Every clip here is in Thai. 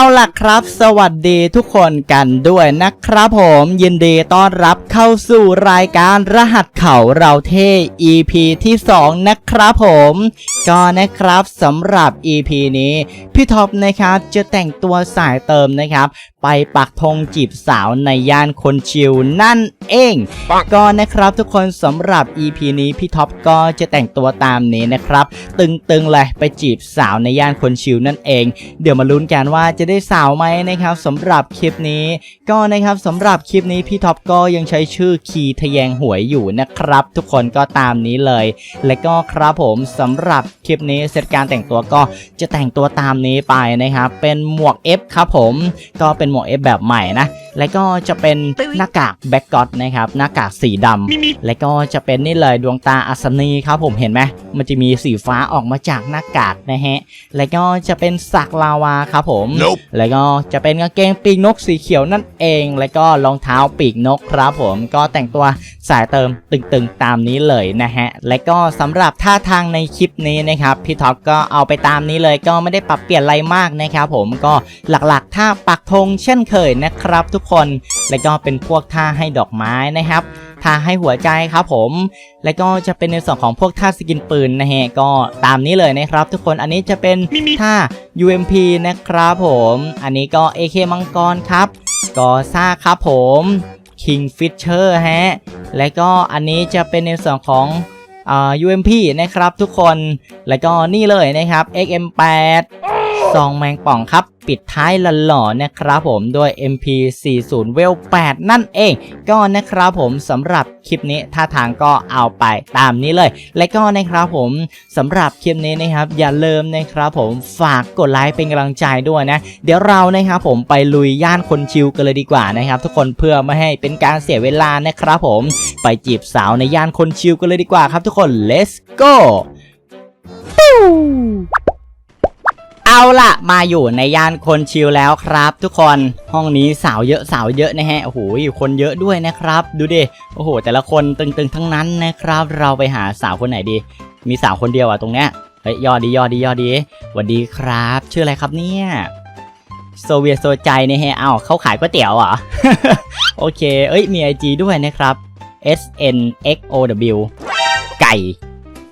เอาล่ะครับ สวัสดีทุกคนกันด้วยนะครับผมยินดีต้อนรับเข้าสู่รายการรหัสเขาเราเท่ EP ที่ 2 นะครับผมก็นะครับสำหรับ EP นี้ พี่ท็อปนะครับจะแต่งตัวสายเติมนะครับ ไปปักธงจีบสาวในย่านคนชิวนั่นเองก็นะครับทุกคนสำหรับ EP นี้พี่ท็อปก็จะแต่งตัวตามนี้นะครับ ตึงๆเลยไปจีบสาวในย่านคนชิวนั่นเอง เดี๋ยวมาลุ้นกันว่าจะได้สาวไหมนะครับสำหรับคลิปนี้ ก็นะครับสำหรับคลิปนี้พี่ท็อปก็ยังใช้ชื่อคีทะแยงหวยอยู่นะครับ ทุกคนก็ตามนี้เลย และก็ครับผมสำหรับคลิปนี้เสร็จการแต่งตัวก็จะแต่งตัวตามนี้ไปนะครับเป็นหมวก F ครับผมก็เป็นหมวก F แบบใหม่นะและก็จะเป็นหน้ากากแบ็กก็อตนะครับหน้ากากสีดำและก็จะเป็นนี่เลยดวงตาอัศนีครับผมเห็นไหมมันจะมีสีฟ้าออกมาจากหน้ากากนะฮะและก็จะเป็นสักลาวาครับผม Nope แล้วก็จะเป็นกางเกงปีกนกสีเขียวนั่นเอง แล้วก็รองเท้าปีกนกครับผม ก็แต่งตัวสายเติมตึงๆตามนี้เลยนะฮะและก็สำหรับท่าทางในคลิปนี้นะครับพี่ท็อปก็เอาไปตามนี้เลยก็ไม่ได้ปรับเปลี่ยนอะไรมากนะครับผมก็หลักๆท่าปักธงเช่นเคยนะครับทุกคน แล้วก็เป็นพวกท่าให้ดอกไม้นะครับท่าให้หัวใจครับผม แล้วก็จะเป็นในส่วนของพวกท่าสกินปืนนะฮะก็ตามนี้เลยนะครับ ทุกคนอันนี้จะเป็นท่า UMP นะครับผม อันนี้ก็ AK มังกรครับกอซ่าครับผม Kingfisher ฮะและก็อันนี้จะเป็นในส่วนของอ่า UMP นะครับทุกคน แล้วก็นี่เลยนะครับ XM8 ซองแมงป่องครับ ปิดท้ายหล่อๆนะครับผมด้วย MP40 เวล8นั่นเอง ก็นะครับผมสำหรับคลิปนี้ท่าทางก็เอาไปตามนี้เลย และก็นะครับผมสำหรับคลิปนี้นะครับ อย่าลืมนะครับผมฝากกดไลค์เป็นกำลังใจด้วยนะ เดี๋ยวเรานะครับผมไปลุยย่านคนชิวกันเลยดีกว่านะครับ ทุกคนเพื่อไม่ให้เป็นการเสียเวลานะครับผมไปจีบสาวในย่านคนชิวกันเลยดีกว่าครับทุกคน let's go เอาล่ะ มาอยู่ในย่านคนชิลแล้วครับ ทุกคนห้องนี้สาวเยอะสาวเยอะนะฮะโอ้โหคนเยอะด้วยนะครับ ดูดิโอ้โห แต่ละคนตึงๆทั้งนั้นนะครับ เราไปหาสาวคนไหนดี มีสาวคนเดียวอะตรงเนี้ยเฮ้ยยอดดียอดดียอดดีสวัสดีครับ ชื่ออะไรครับเนี่ยโซเวียตโซใจเนี่ยฮะเอ้าเขาขายก๋วยเตี๋ยวเหรอโอเค เอ้ยมี IG ด้วยนะครับ S N X O W ไก่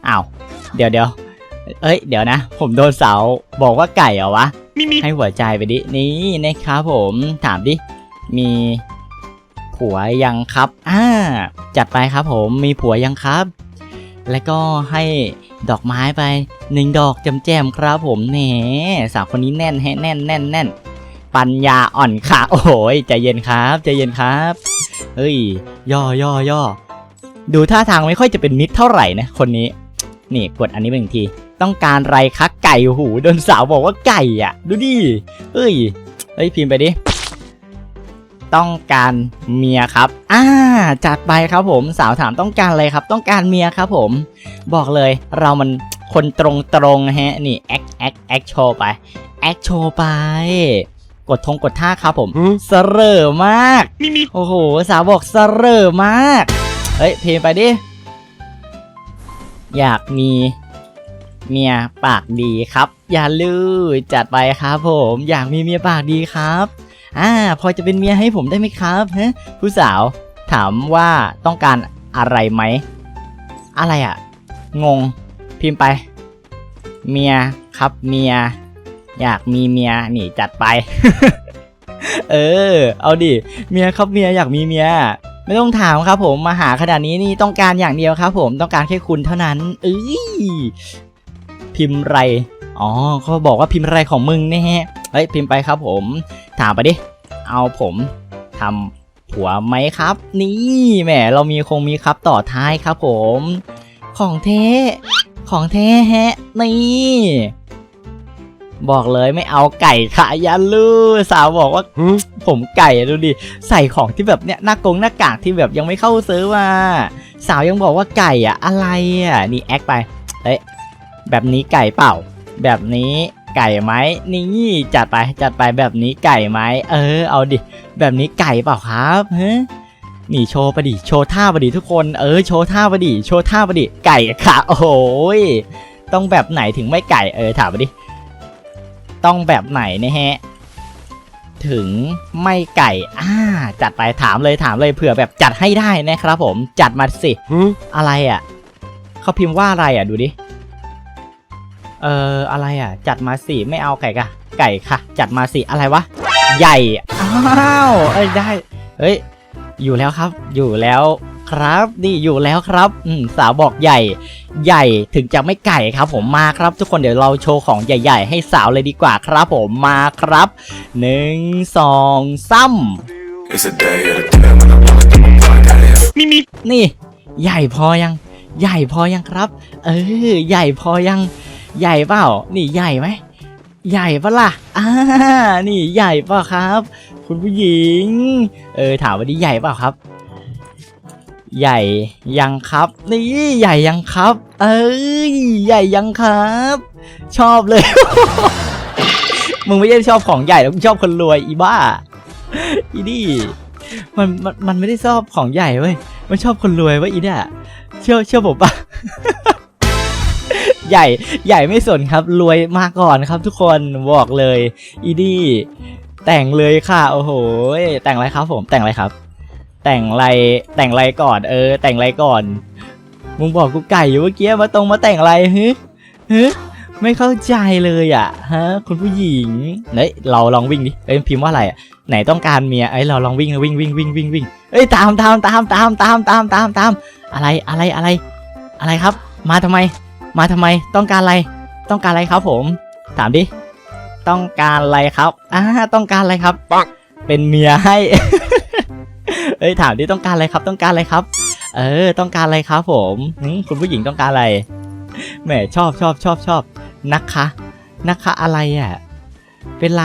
อ้าวเดี๋ยวเดี๋ยว เอ้ยเดี๋ยวนะ ผมโดนสาวบอกว่าไก่เหรอวะให้หัวใจไปดิ นี่นะครับผมถามดิ มีผัวยังครับอ่าจัดไปครับผมมีผัวยังครับ แล้วก็ให้ดอกไม้ไปหนึ่งดอกแจมๆครับผมแหนสาวคนนี้แน่นแฮะแน่นแน่นแน่นปัญญาอ่อนค่ะ โอ้โหใจเย็นครับใจเย็นครับเฮ้ยย่อย่อย่อดูท่าทางไม่ค่อยจะเป็นมิตรเท่าไหร่นะคนนี้ นี่กดอันนี้เป็นงที ต้องการไรคะไก่หูโดนสาวบอกว่าไก่อะ ดูดิเฮ้ยเฮ้ยพิมพ์ไปดิต้องการเมียครับอ่าจัดไปครับผมสาวถามต้องการอะไรครับ ต้องการเมียครับผม บอกเลยเรามันคนตรงตรงๆฮะนี่แอคแอคแอคโชว์ไปแอคโชว์ไป กดทงกดท่าครับผมเสรอมากโอ้โหสาวบอกเสรอมาก เฮ้ยพิมพ์ไปดิ อยากมี เมียปากดีครับ อย่าลืมจัดไปครับผมอยากมีเมียปากดีครับอ่าพอจะเป็นเมียให้ผมได้ไหมครับฮะผู้สาวถามว่าต้องการอะไรไหม อะไรอะงง พิมพ์ไป เมียครับเมีย อยากมีเมียนี่จัดไป เออ เอาดิเมียครับเมียอยากมีเมียไม่ต้องถามครับผมมาหาขนาดนี้นี่ต้องการอย่างเดียวครับผมต้องการแค่คุณเท่านั้นเอ้ย พิมพ์ไร อ๋อเขาบอกว่าพิมพ์ไรของมึงนี่ฮะเฮ้ยพิมพ์ไปครับผม ถามไปดิ เอาผมทำผัวไหมครับ นี่แหมเรามีคงมีครับต่อท้ายครับผม ของเทของเทแฮะนี่บอกเลยไม่เอาไก่ค่ะยันลูสาวบอกว่าผมไก่อะดูดิใส่ของที่แบบเนี้ยหน้ากงหน้ากากที่แบบยังไม่เข้าซื้อมา สาวยังบอกว่าไก่อะอะไรอะนี่แอคไปเอ้ย แบบนี้ไก่เปล่า แบบนี้ไก่ไหมนี่จัดไปจัดไปแบบนี้ไก่ไหมเออ เอาดิ แบบนี้ไก่เปล่าครับฮะนี่โชว์ไปดิโชว์ท่าไปดิทุกคนเออโชว์ท่าไปดิโชว์ท่าไปดิไก่ค่ะโอ้โหยต้องแบบไหนถึงไม่ไก่เออถามไปดิต้องแบบไหนนะฮะถึงไม่ไก่อ่าจัดไปถามเลยถามเลยเผื่อแบบจัดให้ได้นะครับผมจัดมาสิอะไรอะเขาพิมพ์ว่าอะไรอะดูดิ เอ่ออะไรอะ จัดมาสิไม่เอาไก่กะไก่ค่ะ จัดมาสิอะไรวะ ใหญ่ อ้าว เอ้ยได้ เฮ้ย อยู่แล้วครับ อยู่แล้วครับ นี่อยู่แล้วครับ อืมสาวบอกใหญ่ ใหญ่ถึงจะไม่ไก่ครับ ผมมาครับ ทุกคนเดี๋ยวเราโชว์ของใหญ่ ๆ ให้สาวเลยดีกว่าครับ ผมมาครับหนึ่งสองซ้ It's a day at a time when I wanna do my part, gotta have ำนี่ ใหญ่พอยัง ใหญ่พอยังครับ เออ ใหญ่พอยัง ใหญ่เปล่า นี่ใหญ่ไหม ใหญ่ปะล่ะอ่านี่ใหญ่เปล่าครับ คุณผู้หญิง เออถามว่านี่ใหญ่เปล่าครับ ใหญ่ยังครับ นี่ใหญ่ยังครับ เอ้ยใหญ่ยังครับ ชอบเลย มึงไม่ใช่ชอบของใหญ่แล้วมึงชอบคนรวยอีบ้า อีนี่มันมันมันไม่ได้ชอบของใหญ่เว้ย มันชอบคนรวยเว้ยอีเนี่ยเชื่อเชื่อผมปะ ใหญ่ใหญ่ไม่สนครับ รวยมาก่อนครับทุกคนบอกเลยอีนี่แต่งเลยค่ะ โอ้โห แต่งอะไรครับผมแต่งอะไรครับ แต่งอะไรแต่งอะไรก่อน เออ แต่งอะไรก่อน มึงบอกกูไก่อยู่เมื่อกี้มาตรงมาแต่งอะไรฮึฮึไม่เข้าใจเลยอะฮะคุณผู้หญิงเฮ้ยเราลองวิ่งดิเอ้ยพิมพ์ว่าอะไรอะไหนต้องการเมียเอ้เราลองวิ่งวิ่งวิ่งวิ่งวิ่งวิ่งเอ้ยตามตามตามตามตามตามตามตามอะไรอะไรอะไร อะไรครับ มาทำไม มาทำไมต้องการอะไร ต้องการอะไรครับผม ถามดิ ต้องการอะไรครับอ่าต้องการอะไรครับปังเป็นเมียให้ เอ้ยถามดิต้องการอะไรครับ ต้องการอะไรครับ เออ ต้องการอะไรครับ ผมหึคุณผู้หญิงต้องการอะไรแหมชอบชอบชอบชอบนะคะ นะคะอะไรอะ เป็นไร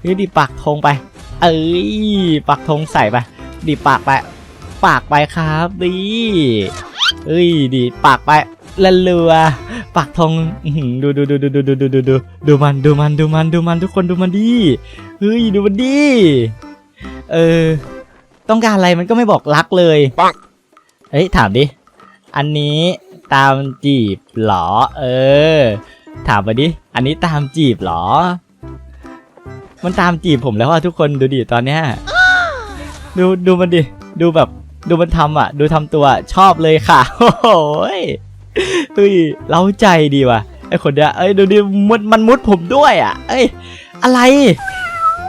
เฮ้ยดิปากธงไป เอ้ยปากธงใส่ไปดิปากไป ปากไปครับดิเอ้ยดิปากไป ละเรือปากธงอื้อหือดูดูดูดูดูดูดูดูดูดูมันดูมันดูมันดูมันทุกคนดูมันดิเฮ้ยดูมันดิเออ ต้องการอะไรมันก็ไม่บอกรักเลยปังเฮ้ยถามดิ อันนี้ตามจีบเหรอ เออ ถามมาดิ อันนี้ตามจีบเหรอ มันตามจีบผมแล้วอะทุกคนดูดิตอนเนี้ยดูดูมันดิ ดูแบบ ดูมันทำอะ ดูทำตัวชอบเลยค่ะ โอ้โหย เฮ้ยเล้าใจดีว่ะไอคนเนี้ยเอ้ยดูดิมุดมันมุดผมด้วยอะ เอ้ยอะไร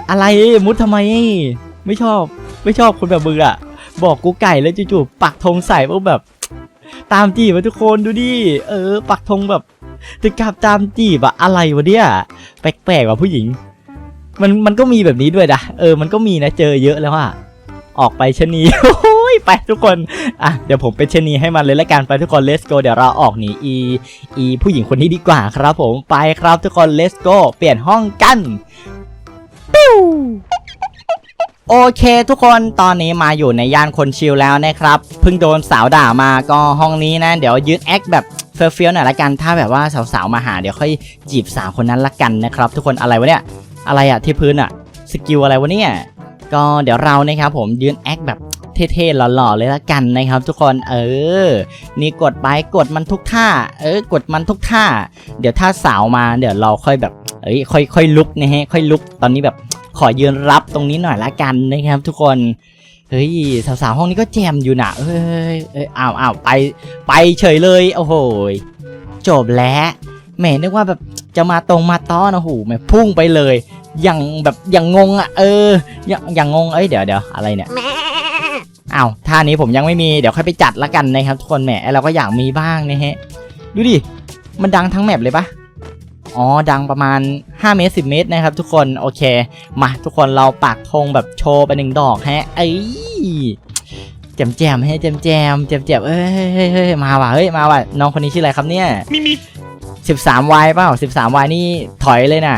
อะไรมุดทำไม ไม่ชอบไม่ชอบคนแบบมึงอะ บอกกูไก่แล้วจู่ๆปักธงใส่พวกแบบ ตามจีบอะทุกคนดูดิเออ ปักธงแบบถึงกับตามจีบอะอะไรวะเนี่ยแปลกๆว่ะผู้หญิง มันมันก็มีแบบนี้ด้วยนะเออ มันก็มีนะเจอเยอะแล้วอะออกไปชะนี้ ไปทุกคน อะ เดี๋ยวผมเป็นชนีให้มันเลยละกันไปทุกคน let's go เดี๋ยวเราออกหนีอีอีผู้หญิงคนนี้ดีกว่าครับผมไปครับทุกคน let's go เปลี่ยนห้องกันปิ้วโอเคทุกคนตอนนี้มาอยู่ในย่านคนชิลแล้วนะครับเพิ่งโดนสาวด่ามาก็ห้องนี้นะ เดี๋ยวยืดแอคแบบเฟี้ยวๆหน่อยละกันถ้าแบบว่าสาวๆมาหาเดี๋ยวค่อยจีบสาวคนนั้นละกันนะครับ ทุกคนอะไรวะเนี่ยอะไรอะที่พื้นอะสกิลอะไรวะเนี่ยก็เดี๋ยวเรานะครับผมยืนแอคแบบ เท่ๆหล่อๆเลยละกันนะครับ ทุกคนเออ นี่กดไปกดมันทุกท่า เออ กดมันทุกท่า เดี๋ยวถ้าสาวมาเดี๋ยวเราค่อยแบบเอ้ยค่อยค่อยลุกนะฮะค่อยลุกตอนนี้แบบขอยืนรับตรงนี้หน่อยละกันนะครับ ทุกคนเฮ้ยสาวๆห้องนี้ก็แจมอยู่นะเอ้ยเอ้ยอ้าวอ้าวไปไปเฉยเลยโอ้โหยจบแล้วแหมนึกว่าแบบจะมาตรงมาต้อนโอ้โหแหมพุ่งไปเลยอย่างแบบอย่างงงอะเอออย่างอย่างงงเอ้ยเดี๋ยวเดี๋ยวอะไรเนี่ย อ้าวท่านี้ผมยังไม่มีเดี๋ยวค่อยไปจัดละกันนะครับทุกคนแหมไอ้เราก็อยากมีบ้างนะฮะดูดิมันดังทั้งแมปเลยปะอ๋อดังประมาณ 5 เมตร 10 เมตรนะครับทุกคนโอเค มาทุกคนเราปักธงแบบโชว์ไปหนึ่งดอกฮะเอ้ยแจมแจมๆให้แจมแจมแจมแจมๆเอ้ยเฮ้ยเฮ้ยเฮ้ยมาว่ะเฮ้ยมาว่ะน้องคนนี้ชื่ออะไรครับเนี่ยมีมีสิบสามวายเปล่าสิบสามวายนี่ถอยเลยนะ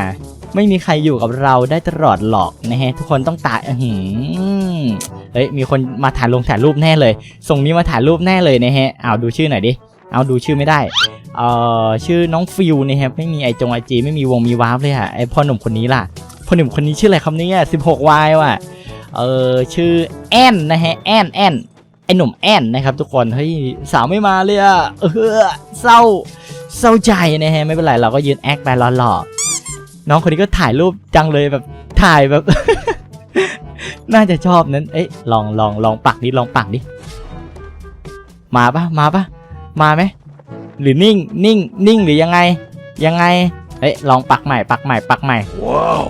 ไม่มีใครอยู่กับเราได้ตลอดหรอกนะฮะทุกคนต้องตายอื้ อหือเฮ้ยมีคนมาถ่ายลงถ่ายรูปแน่เลย ส่งนี้มาถ่ายรูปแน่เลยนะฮะเอาดูชื่อหน่อยดิเอาดูชื่อไม่ได้เอ่อชื่อน้องฟิวนะครับไม่มีไอจงไอจีไม่มีวงมีวาร์ปเลยอะไอพ่อหนุ่มคนนี้ล่ะพ่อหนุ่มคนนี้ชื่ออะไรครับเนี่ย16วายว่ะเออชื่อแอนนะฮะแอนแอนไอหนุ่มแอนนะครับทุกคนเฮ้ยสาวไม่มาเลยอะเออเศร้าเศร้าใจนะฮะไม่เป็นไรเราก็ยืนแอคไปหล่อๆน้องคนนี้ก็ถ่ายรูปจังเลยแบบถ่ายแบบ น่าจะชอบนั้น เอ๊ะลองลองลองปักดิลองปักดิมาปะมาปะมาไหมหรือนิ่งนิ่งนิ่งหรือยังไง ยังไงเอ๊ะลองปักใหม่ปักใหม่ปักใหม่ Wow.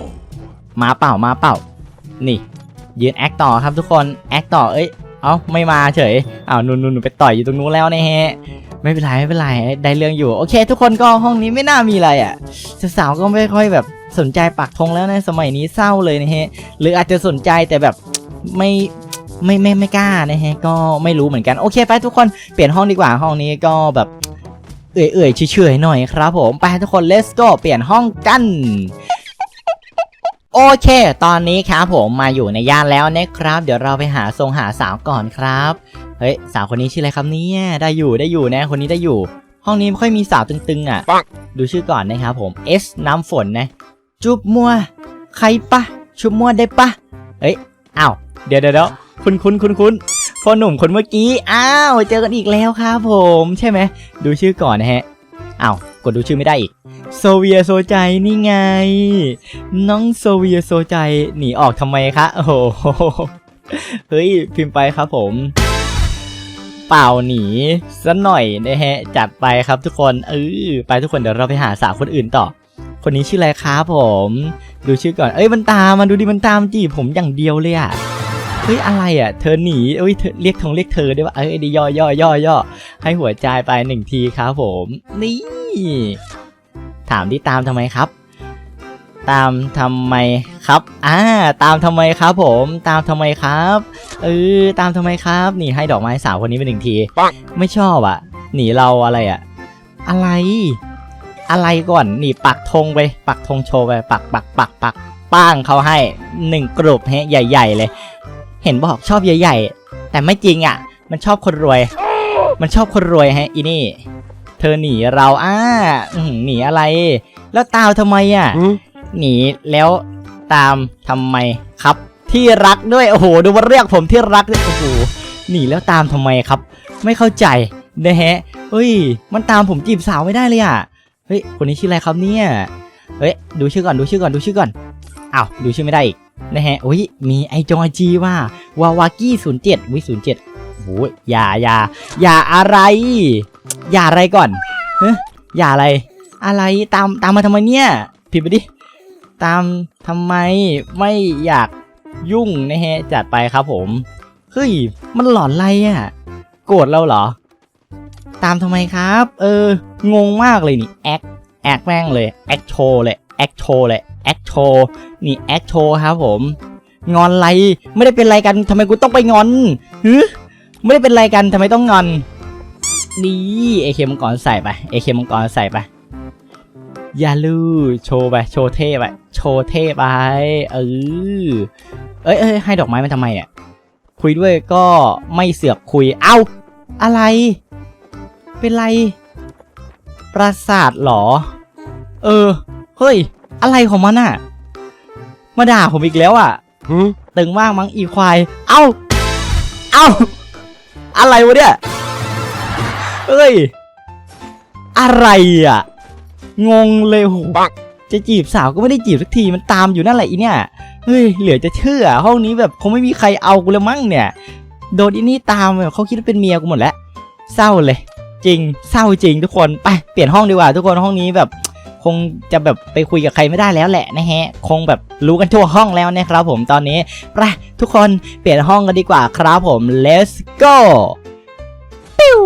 มาเปล่ามาเปล่า นี่ ยืนแอคต่อครับทุกคนแอคต่อเอ้ยเอ้าไม่มาเฉยอ้าวนุ่นนุ่นไปต่อยอยู่ตรงนู้นแล้วนะฮะ ไม่เป็นไรไม่เป็นไรได้เรื่องอยู่โอเค ทุกคนก็ห้องนี้ไม่น่ามีอะไรอะสาวๆก็ไม่ค่อยแบบสนใจปักธงแล้วนะสมัยนี้เศร้าเลยนะฮะ หรืออาจจะสนใจแต่แบบไม่ไม่ไม่ไม่กล้านะฮะก็ไม่รู้เหมือนกันโอเค ไปทุกคนเปลี่ยนห้องดีกว่าห้องนี้ก็แบบเอื่อยๆเฉยๆหน่อยครับผมไปทุกคน let's go เปลี่ยนห้องกันโอเค ตอนนี้ครับผมมาอยู่ในย่านแล้วนะครับ เดี๋ยวเราไปหาทรงหาสาวก่อนครับ เฮ้ยสาวคนนี้ชื่ออะไรครับเนี่ยได้อยู่ได้อยู่นะคนนี้ได้อยู่ ห้องนี้ไม่ค่อยมีสาวตึงๆอะ ดูชื่อก่อนนะครับผม S น้ำฝนนะ จุบมัว ใครปะชุบมัวได้ปะเฮ้ยอ้าวเดี๋ยวเดี๋ยวเดี๋ยวคุณคุณคุณคุณพ่อหนุ่มคนเมื่อกี้อ้าวเจอกันอีกแล้วครับผมใช่ไหมดูชื่อก่อนนะฮะอ้าวกดดูชื่อไม่ได้อีกโซเวียโซใจนี่ไง น้องโซเวียโซใจหนีออกทำไมคะโอ้โหเฮ้ยพิมพ์ไปครับผม เปล่าหนีซะหน่อยนะฮะจัดไปครับทุกคนเออไปทุกคนเดี๋ยวเราไปหาสาวคนอื่นต่อ คนนี้ชื่ออะไรครับผม ดูชื่อก่อนเอ้ยมันตามมันดูดิมันตามจีบผมอย่างเดียวเลยอะเฮ้ยอะไรอะเธอหนีเอ้ยเธอเรียกทงเรียกเธอได้ปะเอ้ยดีย่อย่อย่อย่อให้หัวใจไปหนึ่งทีครับผม นี่ ถามที่ตามทำไมครับ ตามทำไม ครับ อ่า ตามทำไมครับผม ตามทำไมครับ เออ ตามทำไมครับ นี่ให้ดอกไม้สาวคนนี้ไปหนึ่งทีปังไม่ชอบอะ หนีเราอะไรอะ อะไร อะไรก่อนนี่ปักธงไป ปักธงโชว์ไป ปักปักปักปักป้างเขาให้หนึ่งกรุบฮะใหญ่ ๆ เลย เห็นบอกชอบใหญ่ ๆ แต่ไม่จริงอะ มันชอบคนรวย มันชอบคนรวยฮะอีนี่ เธอหนีเรา อ้าอื้อหือหนีอะไร แล้วตามทำไมอะหนีแล้ว ตามทำไมครับ ที่รักด้วยโอ้โหดูว่าเรียกผมที่รักด้วยโอ้โหหนีแล้วตามทำไมครับ ไม่เข้าใจนะฮะเฮ้ย มันตามผมจีบสาวไม่ได้เลยอะเฮ้ยคนนี้ชื่ออะไรครับเนี่ยเฮ้ยดูชื่อก่อนดูชื่อก่อนดูชื่อก่อนอ้าวดูชื่อไม่ได้อีกนะฮะอุ้ยมีไอจอยจีว่าวาวากี้ศูนย์เจ็ดวิศูนย์เจ็ดโอ้โหอย่าอย่าอย่าอะไร อย่าอะไรก่อนเฮ้ยอย่าอะไร อะไรตามตามมาทำไมเนี่ยผิดไปดิ ตามทำไมไม่อยากยุ่งนะฮะจัดไปครับผม เฮ้ย มันหลอนอะไรอะ่ะ โกรธเราเหรอ ตามทำไมครับ เออ งงมากเลยนี่แอคแอคแม่งเลยแอคโชเลยแอคโชเลยแอคโชนี่แอคโชครับผม งอนไรไม่ได้เป็นไรกันทำไมกูต้องไปงอนฮึไม่ได้เป็นไรกันทำไมต้องงอนนี่เอเคมังกรใส่ไปเอเคมังกรใส่ไป อย่าลือโชว์ไป โชว์เท่ไป โชว์เท่ไป เออ เอ้ยเอ้ยให้ดอกไม้มาทำไมอะคุยด้วยก็ไม่เสือกคุย เอ้า อะไร เป็นไร ปราสาทเหรอ เออ เฮ้ย อะไรของมันอะมาด่าผมอีกแล้วอะตึงมากมั้งอีควาย เอ้า เอ้า อะไรวะเนี่ยเฮ้ย อะไรอะ งงเลยโหปังจะจีบสาวก็ไม่ได้จีบสักทีมันตามอยู่นั่นแหละอีเนี่ยเฮ้ยเหลือจะเชื่อ ห้องนี้แบบคงไม่มีใครเอากูแล้วมั้งเนี่ย โดนอีนี่ตามแบบเขาคิดว่าเป็นเมียกูหมดแล้วเศร้าเลย จริงเศร้าจริงทุกคนไปเปลี่ยนห้องดีกว่า ทุกคนห้องนี้แบบ คงจะแบบไปคุยกับใครไม่ได้แล้วแหละนะฮะ คงแบบรู้กันทั่วห้องแล้วนะครับผมตอนนี้ไปทุกคนเปลี่ยนห้องกันดีกว่าครับผม let's go ปิ้ว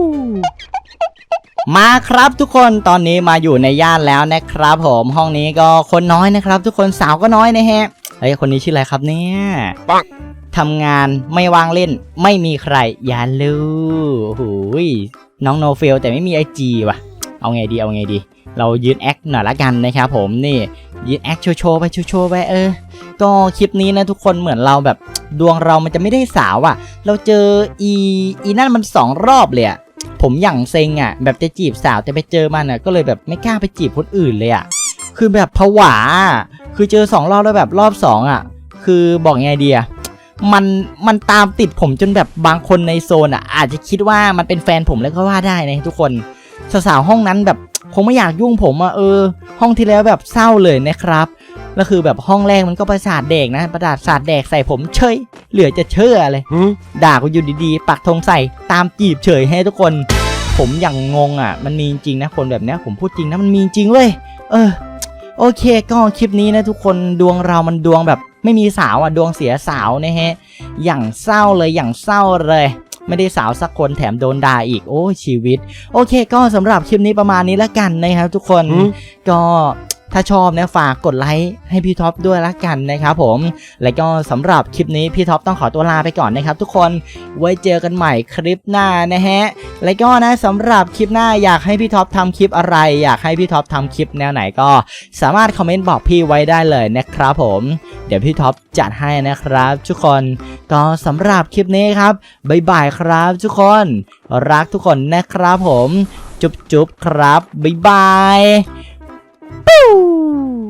มาครับทุกคนตอนนี้มาอยู่ในย่านแล้วนะครับผมห้องนี้ก็คนน้อยนะครับ ทุกคนสาวก็น้อยนะฮะเฮ้ยคนนี้ชื่ออะไรครับเนี่ยปังทำงานไม่ว่างเล่นไม่มีใครอย่าลูหูยน้องโนเฟลแต่ไม่มีไอจีว่ะ เอาไงดีเอาไงดี เรายืนแอคหน่อยละกันนะครับผมนี่ยืนแอคโชว์โชว์ไปโชว์โชว์ไปเออ ก็คลิปนี้นะทุกคนเหมือนเราแบบดวงเรามันจะไม่ได้สาวอะ่ะ เราเจออีอีนั่นมันสองรอบเลยอะ่ะ ผมอย่างเซ็งอะ่ะ แบบจะจีบสาวแต่ไปเจอมันอะ่ะ ก็เลยแบบไม่กล้าไปจีบคนอื่นเลยอะ่ะ คือแบบผวา คือเจอสองรอบแล้วแบบรอบสองอะ คือบอกยังไงดีอะมันมันตามติดผมจนแบบบางคนในโซนอะ อาจจะคิดว่ามันเป็นแฟนผมแล้วก็ว่าได้นะทุกคนสาวๆห้องนั้นแบบคงไม่อยากยุ่งผมอะเออ ห้องที่แล้วแบบเศร้าเลยนะครับ แล้วคือแบบห้องแรกมันก็ประสาทเด็กนะ ประสาทแดกใส่ผมเฉยเหลือจะเชื่อเลยด่ากูอยู่ดีๆ ปักธงใส่ตามจีบเฉยให้ทุกคน ผมอย่างงงอะ มันมีจริงนะคนแบบเนี้ยผมพูดจริงนะมันมีจริงเว้ยเออ โอเคก็คลิปนี้นะทุกคนดวงเรามันดวงแบบไม่มีสาวอะดวงเสียสาวนะฮะ อย่างเศร้าเลยอย่างเศร้าเลยไม่ได้สาวสักคนแถมโดนด่าอีกโอ้ชีวิต โอเค ก็สำหรับคลิปนี้ประมาณนี้แล้วกันนะครับทุกคนอืมก็ ถ้าชอบนะฝากกดไลค์ให้พี่ท็อปด้วยละกันนะครับผม แล้วก็สำหรับคลิปนี้พี่ท็อปต้องขอตัวลาไปก่อนนะครับ ทุกคนไว้เจอกันใหม่คลิปหน้านะฮะแล้วก็นะสำหรับคลิปหน้าอยากให้พี่ท็อปทำคลิปอะไร อยากให้พี่ท็อปทำคลิปแนวไหนก็ สามารถคอมเมนต์บอกพี่ไว้ได้เลยนะครับผม เดี๋ยวพี่ท็อปจัดให้นะครับ ทุกคนก็สำหรับคลิปนี้ครับบ๊ายบายครับ ทุกคน รักทุกคนนะครับผม จุ๊บจุ๊บครับบ๊ายบาย Boo!